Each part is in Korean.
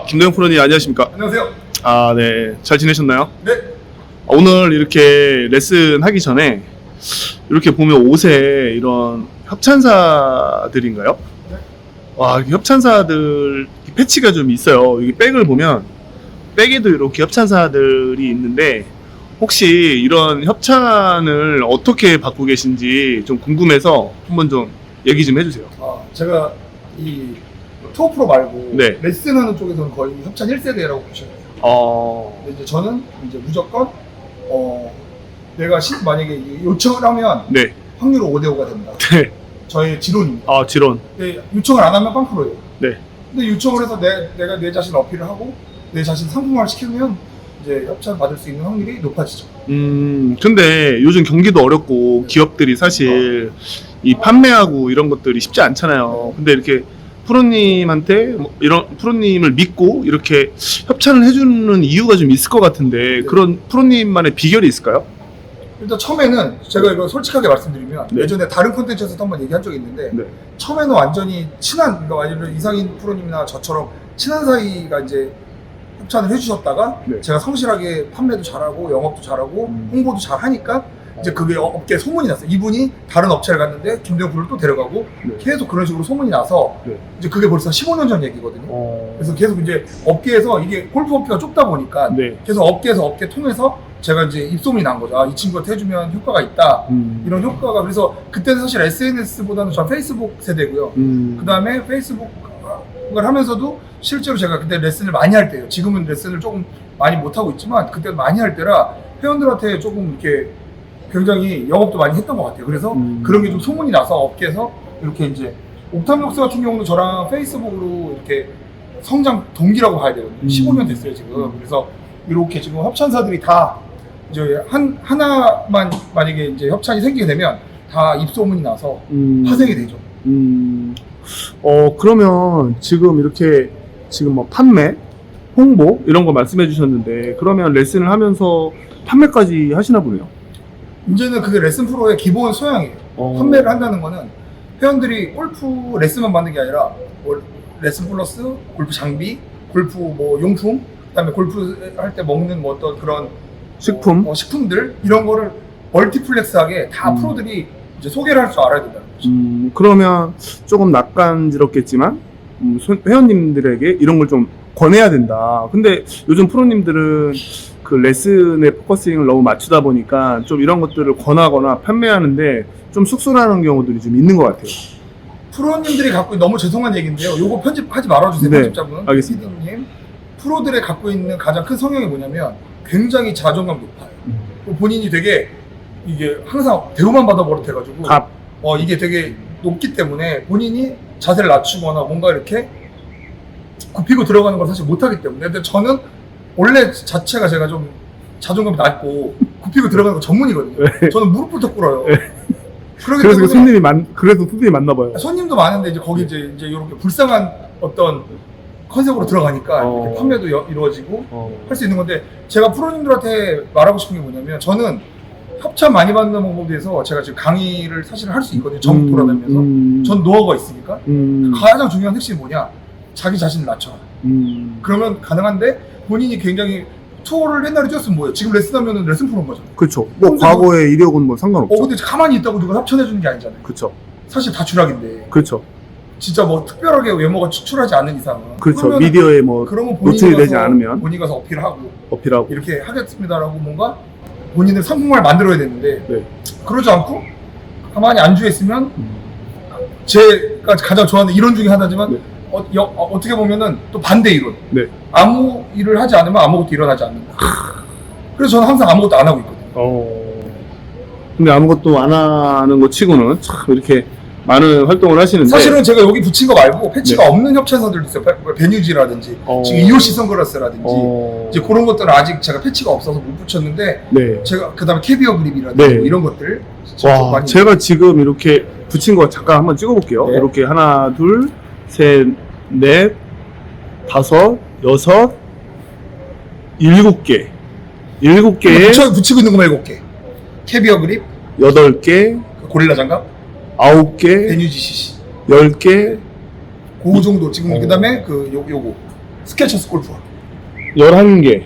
아, 김도영 프로님 안녕하십니까? 안녕하세요. 아, 네. 잘 지내셨나요? 네. 오늘 이렇게 레슨 하기 전에 이렇게 보면 옷에 이런 협찬사들인가요? 네. 와, 이렇게 협찬사들 패치가 좀 있어요. 여기 백을 보면 백에도 이렇게 협찬사들이 있는데 혹시 이런 협찬을 어떻게 받고 계신지 좀 궁금해서 한번 좀 얘기 좀 해주세요. 아, 제가 이 투어 프로 말고 네. 레슨하는 쪽에서는 거의 협찬 1세대라고 보시면 돼요. 어, 근데 이제 저는 이제 무조건 어 내가 시, 만약에 이 요청을 하면 네. 확률 5대 5가 된다. 네. 저의 지론입니다. 아, 지론. 근데 요청을 안 하면 빵프로예요. 네. 근데 요청을 해서 내, 내가 내 자신 어필을 하고 내 자신 상품화를 시키면 이제 협찬 받을 수 있는 확률이 높아지죠. 음, 근데 요즘 경기도 어렵고 기업들이 사실 이 판매하고 이런 것들이 쉽지 않잖아요. 근데 이렇게 프로님한테 뭐 이런 프로님을 믿고 이렇게 협찬을 해주는 이유가 좀 있을 것 같은데 그런 프로님만의 비결이 있을까요? 일단 처음에는 제가 이거 솔직하게 말씀드리면 네. 예전에 다른 콘텐츠에서도 한번 얘기한 적이 있는데 네. 처음에는 완전히 친한 그러니까 아니면 이상인 프로님이나 저처럼 친한 사이가 이제 협찬을 해주셨다가 네. 제가 성실하게 판매도 잘하고 영업도 잘하고 음. 홍보도 잘하니까 이제 그게 어- 업계에 소문이 났어요. 이분이 다른 업체를 갔는데 김대호 프로를 또 데려가고 네. 계속 그런 식으로 소문이 나서 네. 이제 그게 벌써 15년 전 얘기거든요. 어, 그래서 계속 이제 업계에서 이게 골프 업계가 좁다 보니까 네. 계속 업계에서 업계 통해서 제가 이제 입소문이 난 거죠. 아, 이 친구한테 해주면 효과가 있다. 음, 이런 효과가 그래서 그때는 사실 SNS보다는 전 페이스북 세대고요. 음, 그 다음에 페이스북을 하면서도 실제로 제가 그때 레슨을 많이 할 때요. 지금은 레슨을 조금 많이 못 하고 있지만 그때 많이 할 때라 회원들한테 조금 이렇게 굉장히 영업도 많이 했던 것 같아요. 그래서 음. 그런 게 좀 소문이 나서 업계에서 이렇게 이제 옥탑록스 같은 경우는 저랑 페이스북으로 이렇게 성장 동기라고 봐야 되거든요. 음. 15년 됐어요 지금. 그래서 이렇게 지금 협찬사들이 다 이제 한 하나만 만약에 이제 협찬이 생기게 되면 다 입소문이 나서 음, 파생이 되죠. 음, 어, 그러면 지금 이렇게 지금 뭐 판매, 홍보 이런 거 말씀해 주셨는데 그러면 레슨을 하면서 판매까지 하시나 보네요. 이제는 그게 레슨 프로의 기본 소양이에요. 어. 판매를 한다는 거는 회원들이 골프 레슨만 받는 게 아니라 뭐 레슨 플러스 골프 장비, 골프 뭐 용품, 그다음에 골프 할 때 먹는 뭐 어떤 그런 식품? 어, 식품들 이런 거를 멀티플렉스하게 다 음. 프로들이 이제 소개를 할 줄 알아야 된다는 거죠. 음, 그러면 조금 낯간지럽겠지만 음, 손- 회원님들에게 이런 걸 좀 권해야 된다. 근데 요즘 프로님들은 그 레슨에 포커싱을 너무 맞추다 보니까 좀 이런 것들을 권하거나 판매하는데 좀 쑥스러워하는 경우들이 좀 있는 것 같아요. 프로님들이 갖고 너무 죄송한 얘기인데요. 요거 편집하지 말아주세요, 네, 편집자분. 알겠습니다. PD님. 프로들의 갖고 있는 가장 큰 성향이 뭐냐면 굉장히 자존감 높아요. 음. 본인이 되게 이게 항상 대우만 받아 버릇해가지고 갑, 어 이게 되게 높기 때문에 본인이 자세를 낮추거나 뭔가 이렇게 굽히고 들어가는 걸 사실 못하기 때문에 근데 저는 원래 자체가 제가 좀 자존감이 낮고 굽히고 들어가는 거 전문이거든요. 저는 무릎부터 꿇어요. 그렇기 그래서 그 때문에 손님이 많, 그래서 손님이 많나 봐요. 손님도 많은데 이제 거기 이제 이제 이렇게 불쌍한 어떤 컨셉으로 들어가니까 어. 이렇게 판매도 여- 이루어지고 어. 할 수 있는 건데 제가 프로님들한테 말하고 싶은 게 뭐냐면 저는 협찬 많이 받는 방법에 대해서 제가 지금 강의를 사실 할 수 있거든요. 전국 음, 돌아다니면서 음, 전 노하우가 있으니까 음, 가장 중요한 핵심이 뭐냐 자기 자신을 낮춰라. 음, 그러면 가능한데 본인이 굉장히 투어를 옛날에 뛰었으면 뭐예요? 지금 레슨하면 레슨 프로인 거잖아요. 그렇죠. 뭐 과거의 이력은 뭐어 상관없죠. 근데 가만히 있다고 누가 협찬해 주는 게 아니잖아요. 그렇죠. 사실 다 추락인데 그렇죠. 진짜 뭐 특별하게 외모가 추출하지 않는 이상은 그렇죠. 그러면은 미디어에 뭐 그러면 본인이 노출이 되지 가서 않으면 본인이 가서 어필하고 어필하고. 이렇게 하겠습니다라고 뭔가 본인의 상품화를 만들어야 되는데 네. 그러지 않고 가만히 안주해 있으면 음. 제가 가장 좋아하는 이론 중에 하나지만 네. 어, 떻게 보면은 또 반대 이론 네. 아무 일을 하지 않으면 아무것도 일어나지 않는다 그래서 저는 항상 아무것도 안 하고 있거든요 어. 근데 아무것도 안 하는 것 치고는 참 이렇게 많은 활동을 하시는데 사실은 제가 여기 붙인 거 말고 패치가 네. 없는 협찬사들도 있어요 베- 베뉴지라든지 어. 지금 이오시 선글라스라든지 어. 이제 그런 것들은 아직 제가 패치가 없어서 못 붙였는데 네. 제가 그 다음에 캐비어 그립이라든지 네. 뭐 이런 것들 진짜 좀 와, 많이 제가 지금 이렇게 붙인 거 잠깐 한번 찍어볼게요. 네. 이렇게 하나, 둘, 셋, 넷, 다섯, 여섯, 일곱 개, 일곱 개에 붙여, 붙이고 있는 거 말고 개 캐비어 그립 여덟 개, 그 고릴라 장갑 아홉 개, 베뉴지 CC 열 개, 그 정도 지금 어. 그다음에 그 요, 요거 스케쳐스 골프. 11개.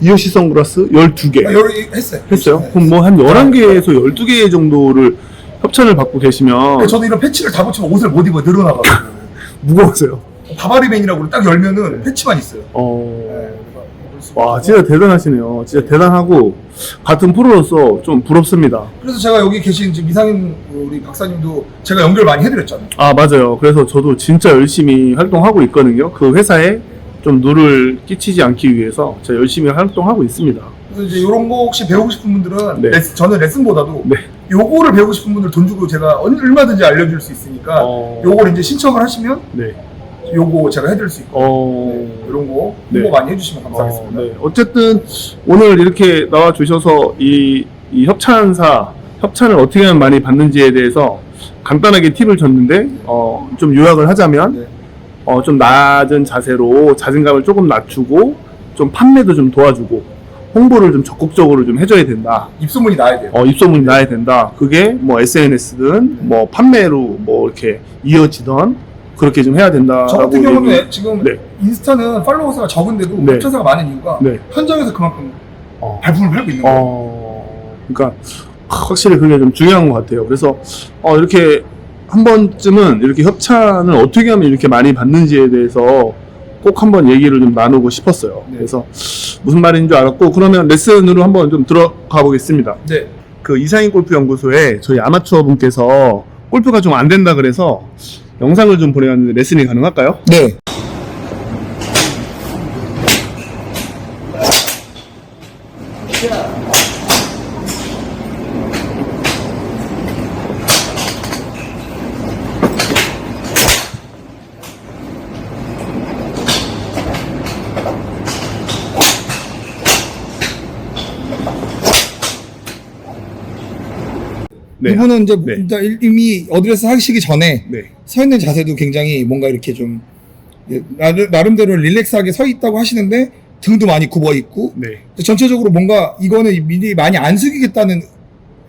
이오시 선글라스 12개. 아, 여러 했어요. 했어요? 네, 그럼 뭐한 11개에서 12개 정도를 협찬을 받고 계시면 저도 이런 패치를 다 붙이면 옷을 못 입어 늘어나가지고 무거우세요. 바바리맨이라고 딱 열면은 패치만 있어요. 어... 네, 그래서 입을 수가 와. 진짜 대단하시네요. 진짜 대단하고 같은 프로로서 좀 부럽습니다. 그래서 제가 여기 계신 지금 이상인 우리 박사님도 제가 연결 많이 해드렸잖아요. 아, 맞아요. 그래서 저도 진짜 열심히 활동하고 있거든요. 그 회사에 좀 누를 끼치지 않기 위해서 제가 열심히 활동하고 있습니다. 그래서 이제 이런 거 혹시 배우고 싶은 분들은 네. 레슨- 저는 레슨보다도 네. 요거를 배우고 싶은 분들 돈 주고 제가 얼- 얼마든지 알려줄 수 있으니까 어... 요걸 이제 신청을 하시면 네. 요거 제가 해드릴 수 있고 어... 네, 이런 거 네. 홍보 많이 해주시면 어, 감사하겠습니다. 네. 어쨌든 오늘 이렇게 나와 주셔서 이, 이 협찬사 협찬을 어떻게 하면 많이 받는지에 대해서 간단하게 팁을 줬는데 어, 좀 요약을 하자면 네. 어, 좀 낮은 자세로 자신감을 조금 낮추고 좀 판매도 좀 도와주고 홍보를 좀 적극적으로 좀 해줘야 된다. 입소문이 나야 돼요. 어, 입소문이 나야 된다. 그게 뭐 SNS든 뭐 판매로 뭐 이렇게 이어지던 그렇게 좀 해야 된다라고. 저 같은 경우는 지금 네. 인스타는 팔로워 수가 적은데도 네. 협찬사가 많은 이유가 네. 현장에서 그만큼 어. 발품을 팔고 있는 거예요. 어, 그러니까 확실히 그게 좀 중요한 것 같아요. 그래서 어, 이렇게 한 번쯤은 이렇게 협찬을 어떻게 하면 이렇게 많이 받는지에 대해서 꼭 한번 얘기를 좀 나누고 싶었어요. 네. 그래서 무슨 말인지 줄 알았고 그러면 레슨으로 한번 좀 들어가 보겠습니다. 네. 그 이상인 골프 연구소에 저희 아마추어 분께서 골프가 좀 안 된다 그래서 영상을 좀 보내왔는데 레슨이 가능할까요? 네. 네. 이분은 이제 네. 이미 어드레스 하시기 전에 네. 서 있는 자세도 굉장히 뭔가 이렇게 좀 예, 나름- 나름 대로 릴렉스하게 서 있다고 하시는데 등도 많이 굽어 있고 네. 전체적으로 뭔가 이거는 미리 많이 안 숙이겠다는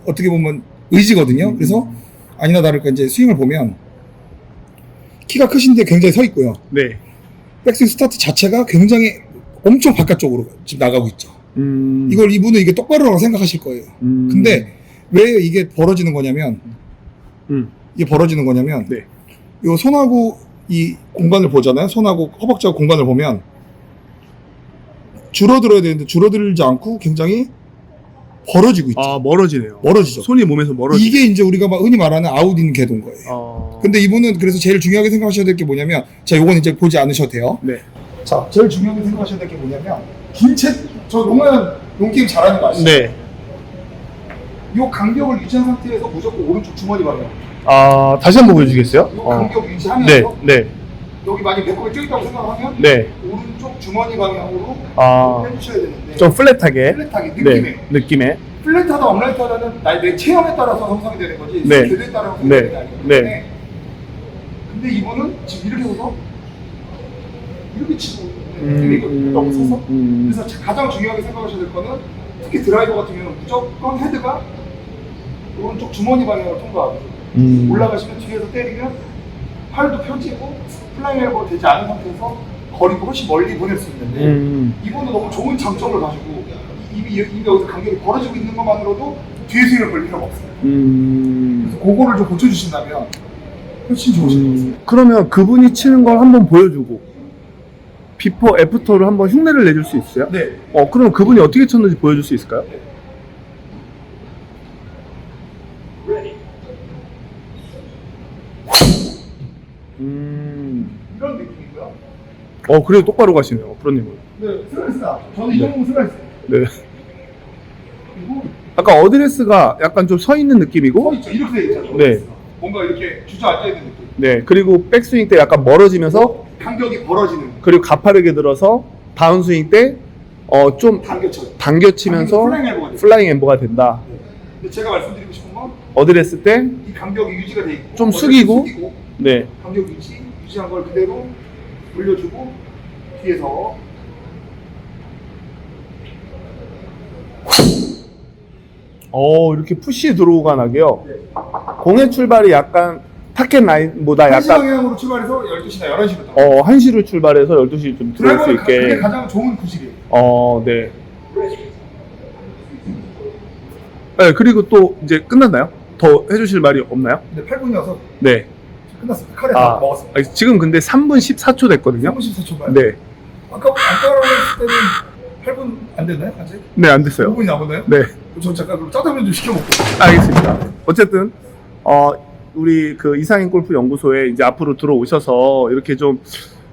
어떻게 보면 의지거든요. 음. 그래서 아니나 다를까 이제 스윙을 보면 키가 크신데 굉장히 서 있고요. 네. 백스윙 스타트 자체가 굉장히 엄청 바깥쪽으로 지금 나가고 있죠. 음. 이걸 이분은 이게 똑바로라고 생각하실 거예요. 음. 근데 왜 이게 벌어지는 거냐면 음. 이게 벌어지는 거냐면 네. 요 손하고 이 공간을 보잖아요. 손하고 허벅지하고 공간을 보면 줄어들어야 되는데 줄어들지 않고 굉장히 벌어지고 있죠. 아 멀어지네요. 멀어지죠. 손이 몸에서 멀어지. 이게 이제 우리가 막 흔히 말하는 아웃인 궤도인 거예요. 어... 근데 이분은 그래서 제일 중요하게 생각하셔야 될 게 뭐냐면 자 요건 이제 보지 않으셔도 돼요. 네. 자 제일 중요하게 생각하셔야 될 게 뭐냐면 긴체 저 용은 용 게임 잘하는 거 아시죠? 네. 요 간격을 유지한 상태에서 무조건 오른쪽 주머니 방향. 아 다시 한번 보여주겠어요? 요 어. 간격 유지하면서 네, 네, 여기 많이 배꼽이 쪄있다고 생각하면 네. 오른쪽 주머니 방향으로 아, 해주셔야 되는데 좀 플랫하게. 플랫하게 느낌에 네, 느낌에. 플랫하다 업라이트하다는 나의 내 체형에 따라서 형성이 되는 거지 네. 궤도에 따라서 형성이 네. 되는 게 아니기 네. 때문에 근데 이분은 지금 이렇게 서서 이렇게 치고 이거 너무 서서 음, 그래서 자- 가장 중요하게 생각하셔야 될 거는 특히 드라이버 같은 경우는 무조건 헤드가 오른쪽 주머니 방향으로 통과하고 음. 올라가시면 뒤에서 때리면 팔도 펴지고 플라잉 엘보 되지 않은 상태에서 거리도 훨씬 멀리 보낼 수 있는데 음. 이분은 너무 좋은 장점을 가지고 이미, 이미 여기서 간격이 벌어지고 있는 것만으로도 뒤에 스윙을 걸 필요가 없어요. 음. 그래서 그거를 좀 고쳐주신다면 훨씬 좋으실 것 같습니다. 그러면 그분이 치는 걸 한번 보여주고 비포 애프터를 한번 흉내를 내줄 수 있어요? 네. 어, 그럼 그분이 어떻게 쳤는지 보여줄 수 있을까요? 음. 이런 느낌이고요. 어, 그래도 똑바로 가시네요, 프로님은. 네, 슬라이스다. 저는 이 정도면 슬라이스. 네. 그리고 아까 어드레스가 약간 좀 서 있는 서 느낌이고, 있죠. 이렇게 돼 있잖아요. 네. 뭔가 이렇게 주저앉아 있는 느낌. 네. 그리고 백스윙 때 약간 멀어지면서, 간격이 벌어지는 그리고 가파르게 들어서 다운스윙 때, 어, 좀 당겨쳐요. 당겨치면서 플라잉 엘보가 돼요. 플라잉 엠버가 된다. 근데 제가 말씀드리고 싶은 건 이 어드레스 때, 간격이 유지가 돼 있고 좀 숙이고. 숙이고 네. 간격 유지 유지한 걸 그대로 올려주고 뒤에서 어, 이렇게 푸시 드로우가 나게요. 네. 공의 출발이 약간 타켓 라인 보다 1시 약간 방향으로 출발해서 12시나 11시로 다어 1시로 출발해서 12시 좀 들어올 수 가- 그게 있게 가장 좋은 구식이에요. 어, 네. 네, 그리고 또 이제 끝났나요? 더 해주실 말이 없나요? 근데 8분이어서 네. 끝났습니다. 카레 아, 다 먹었어요. 아, 지금 근데 3분 14초 됐거든요. 34초 반. 네. 아까 아까라고 했을 때는 8분 안 됐나요? 아직? 네, 안 됐어요. 5분이 남았나요? 네. 그럼 저 잠깐 그럼 짜장면 좀 시켜 먹고. 알겠습니다. 어쨌든 어 우리 그 이상인 골프 연구소에 이제 앞으로 들어오셔서 이렇게 좀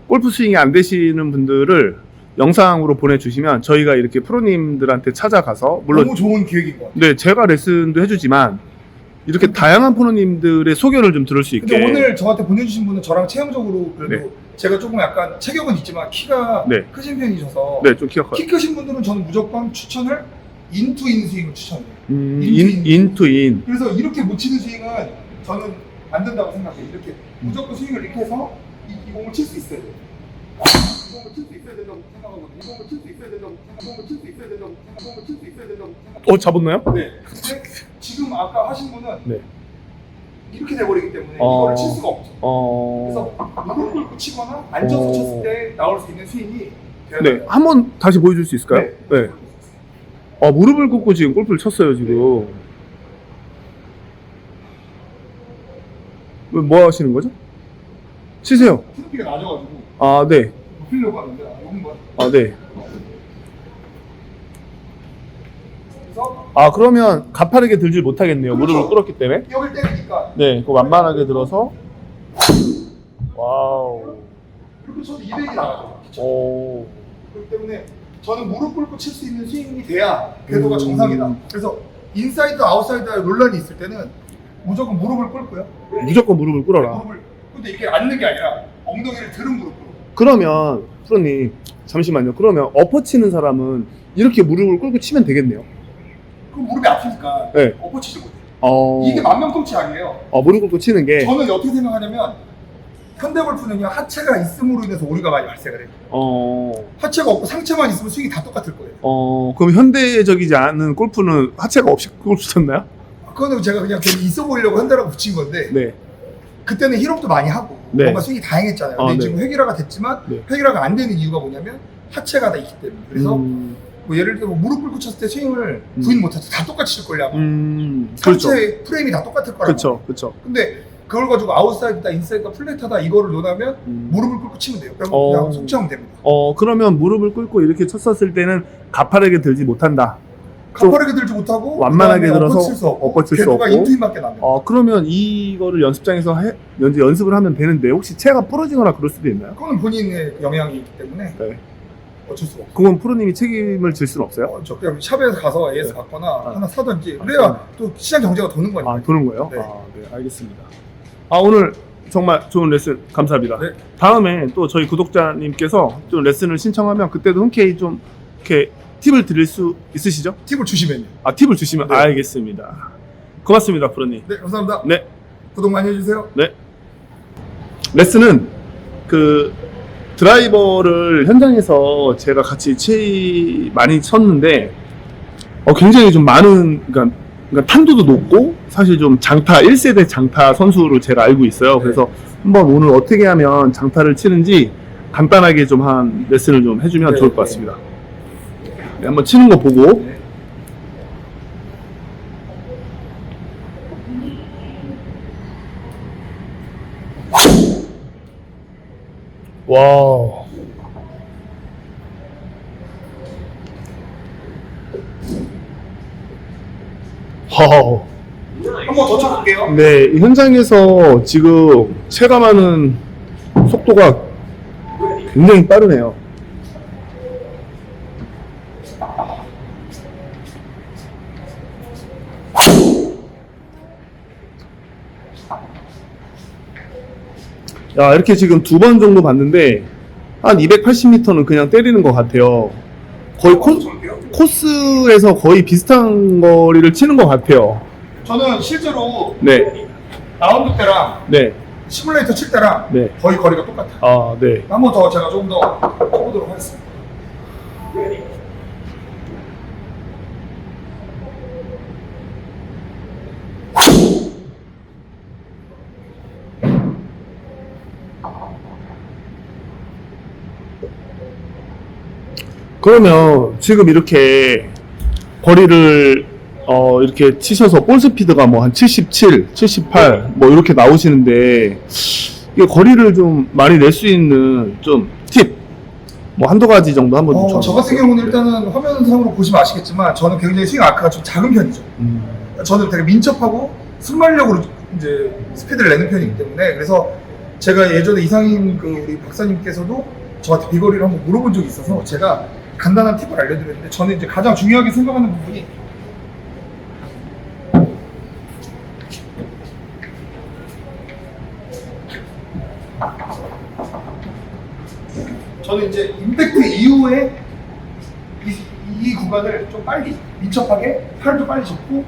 골프 스윙이 안 되시는 분들을 영상으로 보내주시면 저희가 이렇게 프로님들한테 찾아가서 물론 너무 좋은 기획인 것 같아요. 네 제가 레슨도 해주지만 이렇게 다양한 프로님들의 소견을 좀 들을 수 있게 근데 오늘 저한테 보내주신 분은 저랑 체형적으로 그래도 네. 제가 조금 약간 체격은 있지만 키가 네. 크신 편이셔서 네 좀 키가 커요. 키 크신 분들은 저는 무조건 추천을 인투 인 스윙을 추천해요. 음, 인투 인, 인투 인. 그래서 이렇게 못 치는 스윙은 저는 안 된다고 생각해요. 이렇게 음. 무조건 스윙을 이렇게 해서 이, 이 공을 칠 수 있어야 돼요. 이 공을 칠 수 있어야 된다고 생각하거든요. 이 공을 칠 수 있어야 된다고 생각, 이 공을 칠수 있어야 된다고 생각, 이 공을 칠수 있어야 된다고 생각. 어 잡았나요? 네. 근데 지금 아까 하신 분은 네. 이렇게 돼버리기 때문에 어. 이거를 칠 수가 없죠. 어. 그래서 무릎 꿇고 치거나 앉아서 어. 쳤을 때 나올 수 있는 스윙이 돼야 네, 돼요. 한번 다시 보여줄 수 있을까요? 네. 네. 어, 무릎을 꿇고 지금 골프를 쳤어요, 지금. 왜, 뭐 하시는 거죠? 치세요. 트로피가 낮아가지고 아, 네. 높이려고 하는데 아. 아, 네. 그래서 아, 그러면 가파르게 들질 못하겠네요. 그렇죠. 무릎을 꿇었기 때문에. 여길 때리니까 네, 그 완만하게 들어서. 와우. 이렇게 쳐도 200이 나가죠. 오. 그렇기 때문에 저는 무릎 꿇고 칠 수 있는 스윙이 돼야 궤도가 음. 정상이다. 그래서 인사이드 아웃사이드 논란이 있을 때는 무조건 무릎을 꿇고요. 무조건 무릎을 꿇어라. 무릎을 근데 이렇게 앉는 게 아니라 엉덩이를 들은 무릎으로. 그러면, 프로님, 잠시만요. 그러면 엎어 치는 사람은 이렇게 무릎을 꿇고 치면 되겠네요. 그럼 무릎이 아프니까 네. 엎어치지 못해. 어. 이게 만병통치 아니에요. 어, 무릎 꿇고 치는 게. 저는 어떻게 생각하냐면 현대골프는요 하체가 있음으로 인해서 오류가 많이 발생을 해요. 어, 하체가 없고 상체만 있으면 스윙이 다 똑같을 거예요. 어, 그럼 현대적이지 않은 골프는 하체가 없이 골프 쳤나요? 그거는 제가 그냥 괜히 있어 보이려고 현대라고 붙인 건데 네. 그때는 힐업도 많이 하고 네. 뭔가 스윙이 다양했잖아요. 근데 아, 네. 지금 획일화가 됐지만 네. 획일화가 안 되는 이유가 뭐냐면 하체가 다 있기 때문에 그래서 음, 뭐 예를 들어 뭐 무릎 꿇고 쳤을 때 스윙을 음. 부인 못해서 다 똑같이 칠. 아마. 음, 상체 그렇죠. 프레임이 다 똑같을 거라고. 그렇죠, 그렇죠. 근데 그걸 가지고 아웃사이드다 인사이드다 플랫하다 이거를 논하면 음. 무릎을 꿇고 치면 돼요. 그럼 어. 그냥 속치하면 됩니다. 어, 그러면 무릎을 꿇고 이렇게 쳤었을 때는 가파르게 들지 못한다. 좀 가파르게 들지 못하고 완만하게 들어서 엎어칠 수 없고 엎어칠 수 궤도가 없고. 인투인밖에 납니다. 어, 그러면 이거를 연습장에서 해, 연습, 연습을 하면 되는데 혹시 체가 부러지거나 그럴 수도 있나요? 그거는 본인의 영향이 있기 때문에 네. 어쩔 수가 없어요. 그건 프로님이 책임을 질 수는 없어요? 어, 저 그냥 샵에서 가서 AS 네. 받거나 아. 하나 사든지 아, 그래야 또 시장 경제가 도는 거니까. 아, 도는 거예요? 네. 아, 네, 알겠습니다. 아, 오늘 정말 좋은 레슨 감사합니다. 네. 다음에 또 저희 구독자님께서 좀 레슨을 신청하면 그때도 흔쾌히 좀 이렇게 팁을 드릴 수 있으시죠? 팁을 주시면요. 아, 팁을 주시면 네. 알겠습니다. 고맙습니다, 프로님. 네, 감사합니다. 네. 구독 많이 해주세요. 레슨은 그 드라이버를 현장에서 제가 같이 치 많이 쳤는데 어, 굉장히 좀 많은 그러니까, 그러니까 탄도도 높고 사실 좀 장타 1세대 장타 선수로 제가 알고 있어요. 네. 그래서 한번 오늘 어떻게 하면 장타를 치는지 간단하게 좀 한 레슨을 좀 해주면 네, 좋을 것 네. 같습니다. 네, 한번 치는 거 보고 와. 와우. 한번 더 쳐볼게요. 네, 이 현장에서 지금 체감하는 속도가 굉장히 빠르네요. 야, 이렇게 지금 두 번 정도 봤는데 한 280m는 그냥 때리는 것 같아요. 거의 코, 쳐볼게요. 코스에서 거의 비슷한 거리를 치는 것 같아요. 저는 실제로 네, 라운드 때랑 네, 시뮬레이터 칠 때랑 네. 거의 거리가 똑같아요. 아, 네. 한 번 더 제가 조금 더 쳐보도록 하겠습니다. 그러면 지금 이렇게 거리를 어 이렇게 치셔서 볼 스피드가 뭐 한 77, 78 뭐 이렇게 나오시는데 이게 거리를 좀 많이 낼 수 있는 좀 팁? 뭐 한두 가지 정도 한번 좀 어, 저 같은 경우는 일단은 화면상으로 보시면 아시겠지만 저는 굉장히 스윙 아크가 좀 작은 편이죠. 음, 저는 되게 민첩하고 순발력으로 이제 스피드를 내는 편이기 때문에 그래서 제가 예전에 이상인 그 우리 박사님께서도 저한테 비거리를 한번 물어본 적이 있어서 제가 간단한 팁을 알려드렸는데 저는 이제 가장 중요하게 생각하는 부분이 저는 이제 임팩트 이후에 이, 이 구간을 좀 빨리 민첩하게 팔도 빨리 접고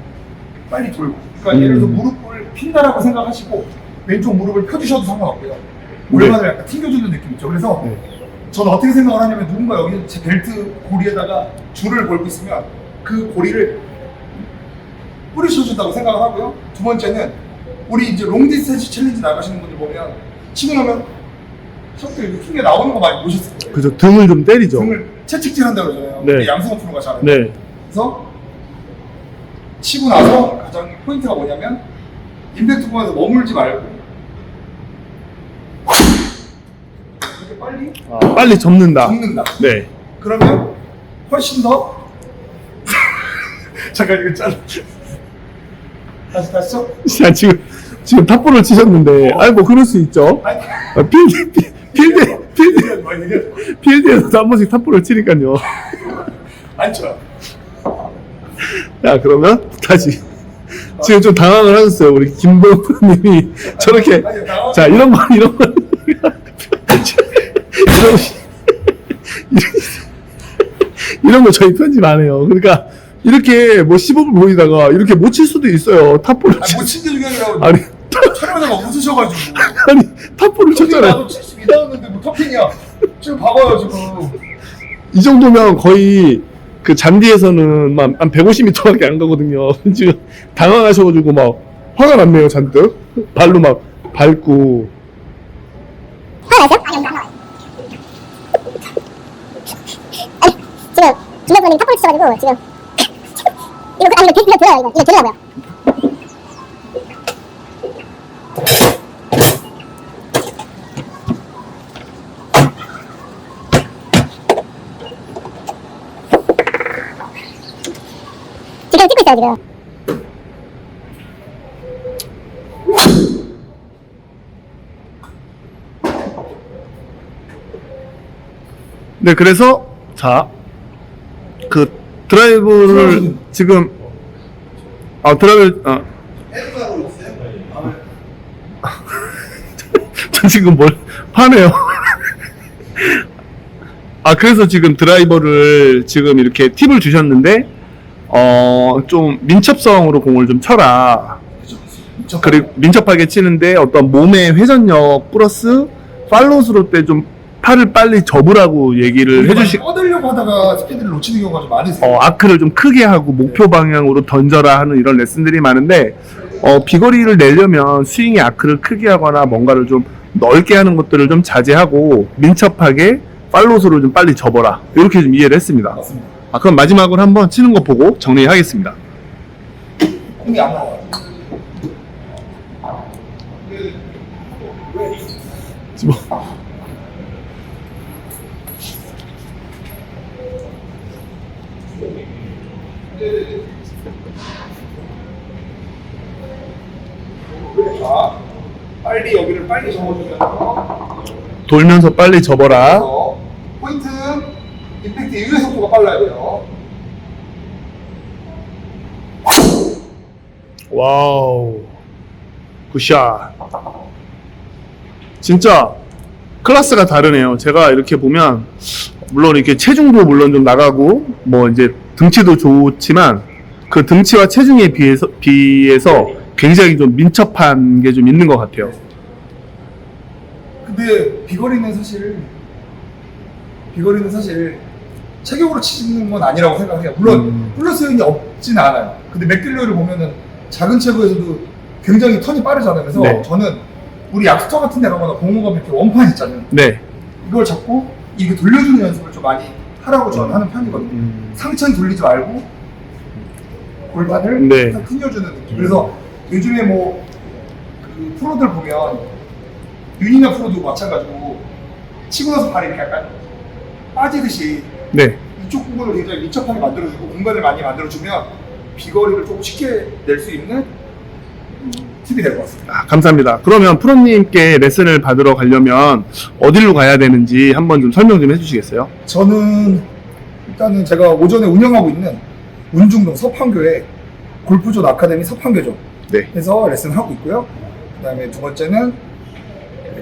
빨리 돌고 그러니까 음. 예를 들어서 무릎을 핀다라고 생각하시고 왼쪽 무릎을 펴주셔도 상관없고요 골반을 약간 튕겨주는 느낌 있죠 그래서 네. 저는 어떻게 생각을 하냐면 누군가 여기 제 벨트 고리에다가 줄을 걸고 있으면 그 고리를 뿌리셔준다고 생각을 하고요 두 번째는 우리 이제 롱디스텐스 챌린지 나가시는 분들 보면 치고 나면 셔틀 이렇게 튕겨 나오는 거 많이 보셨을 거예요 그죠 등을 좀 때리죠. 등을 채찍질 한다고 그러잖아요 네. 양승호 프로가 잘해요 네. 그래서 치고 나서 가장 포인트가 뭐냐면 임팩트 구간에서 머물지 말고 이렇게 빨리 아, 빨리 접는다. 접는다. 네. 그러면 훨씬 더 잠깐 이거 잘라 다시 다시 쳐? 자, 지금 지금 탑볼을 치셨는데, 아이 뭐 그럴 수 있죠. 아니 아, 필드 필- 필드 필드 뭐 이게 필드에서도 한 번씩 탑볼을 치니까요. 안 쳐요 자 그러면 다시 지금 좀 당황을 하셨어요 우리 김보영 프로님이 저렇게 아니, 당황- 자 이런 거 이런 거 이런 이런 거 저희 편집 안 해요 그러니까 이렇게 뭐 15분 보이다가 이렇게 못 칠 수도 있어요 탑볼을 아니 치못 친게 중요한 게 아니라 아니 촬영하다가 웃으셔가지고 아니 탑볼을 쳤잖아요 나도 72 나왔는데 뭐 터핑이야 지금 봐봐요 지금 이 정도면 거의 그 잔디에서는 막한 150m밖에 안 가거든요. 지금 당황하셔가지고 막 화가 났네요, 잔뜩. 발로 막 밟고. 지금 김혁수님 탑볼 치셔가지고 지금 이거 아니 이거 이거 들어요 이거 이거 들으라고요. 지금 찍고 있어요 지금. 네, 그래서, 자, 그 드라이브를? 지금, 아, 드라이브, 아, 저 지금 뭘 파네요. 아, 그래서 지금 드라이버를 지금 이렇게 팁을 주셨는데, 어, 좀 민첩성으로 공을 좀 쳐라. 그리고 민첩하게 치는데 어떤 몸의 회전력 플러스 팔로스로 때 좀 팔을 빨리 접으라고 얘기를 해주시, 뻗으려고 하다가 스피드를 놓치는 경우가 좀 많으세요 어, 아크를 좀 크게 하고 목표 방향으로 던져라 하는 이런 레슨들이 많은데, 어, 비거리를 내려면 스윙의 아크를 크게 하거나 뭔가를 좀 넓게 하는 것들을 좀 자제하고 민첩하게 팔로스로 좀 빨리 접어라. 이렇게 좀 이해를 했습니다. 맞습니다 아, 그럼 마지막으로 한번 치는 거 보고 정리하겠습니다. 공이 안 나와요 지금 자 빨리 여기를 빨리 접어주면서 돌면서 빨리 접어라. 그래서 포인트는 임팩트 이후의 속도가 빨라야 돼요. 와우. 굿샷. 진짜 클래스가 다르네요. 제가 이렇게 보면 물론 이렇게 체중도 물론 좀 나가고 뭐 이제 등치도 좋지만 그 등치와 체중에 비해서 비해서 굉장히 좀 민첩한 게 좀 있는 것 같아요. 근데 비거리는 사실 비거리는 사실 체격으로 치는 건 아니라고 생각해요. 물론 음. 플러스 요인이 없진 않아요. 근데 맥길로이를 보면은 작은 체구에서도 굉장히 턴이 빠르잖아요. 그래서 네. 저는 우리 약수터 같은 데 가거나 공허가 이렇게 원판 있잖아요. 네. 이걸 잡고 이렇게 돌려주는 연습을 좀 많이 하라고 저는 하는 편이거든요. 음. 상체는 돌리지 말고 골반을 네. 딱 틀려주는 느낌. 그래서 요즘에 뭐 그 프로들 보면 윤이나 프로도 마찬가지고 치고 나서 발이 이렇게 약간 빠지듯이 네. 이쪽 부분을 굉장히 밀접하게 만들어주고 공간을 많이 만들어주면 비거리를 조금 쉽게 낼 수 있는 음, 팁이 될 것 같습니다. 아, 감사합니다. 그러면 프로님께 레슨을 받으러 가려면 어디로 가야 되는지 한번 좀 설명 좀 해주시겠어요? 저는 일단은 제가 오전에 운영하고 있는 운중동 서판교에 골프존 아카데미 서판교죠. 네. 해서 레슨을 하고 있고요. 그 다음에 두 번째는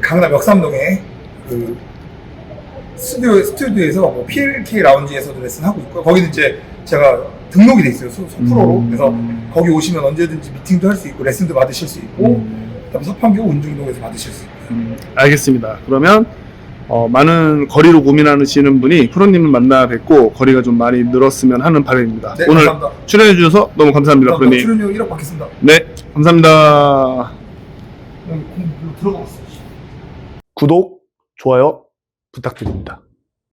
강남 역삼동에 그 스튜디오 스튜디오에서 뭐 PLK 라운지에서도 레슨하고 있고요. 거기는 이제 제가 등록이 돼 있어요. 소, 소 프로로. 음. 그래서 거기 오시면 언제든지 미팅도 할 수 있고 레슨도 받으실 수 있고 그다음에 서판교 운중동에서 받으실 수 있고요. 음, 알겠습니다. 그러면 어, 많은 거리로 고민하시는 분이 프로님을 만나 뵙고 거리가 좀 많이 늘었으면 하는 바람입니다. 네, 오늘 감사합니다. 출연해 주셔서 너무 감사합니다, 감사합니다. 프로님. 출연료 1억 받겠습니다. 네, 감사합니다. 공 들어가. 구독, 좋아요 부탁드립니다.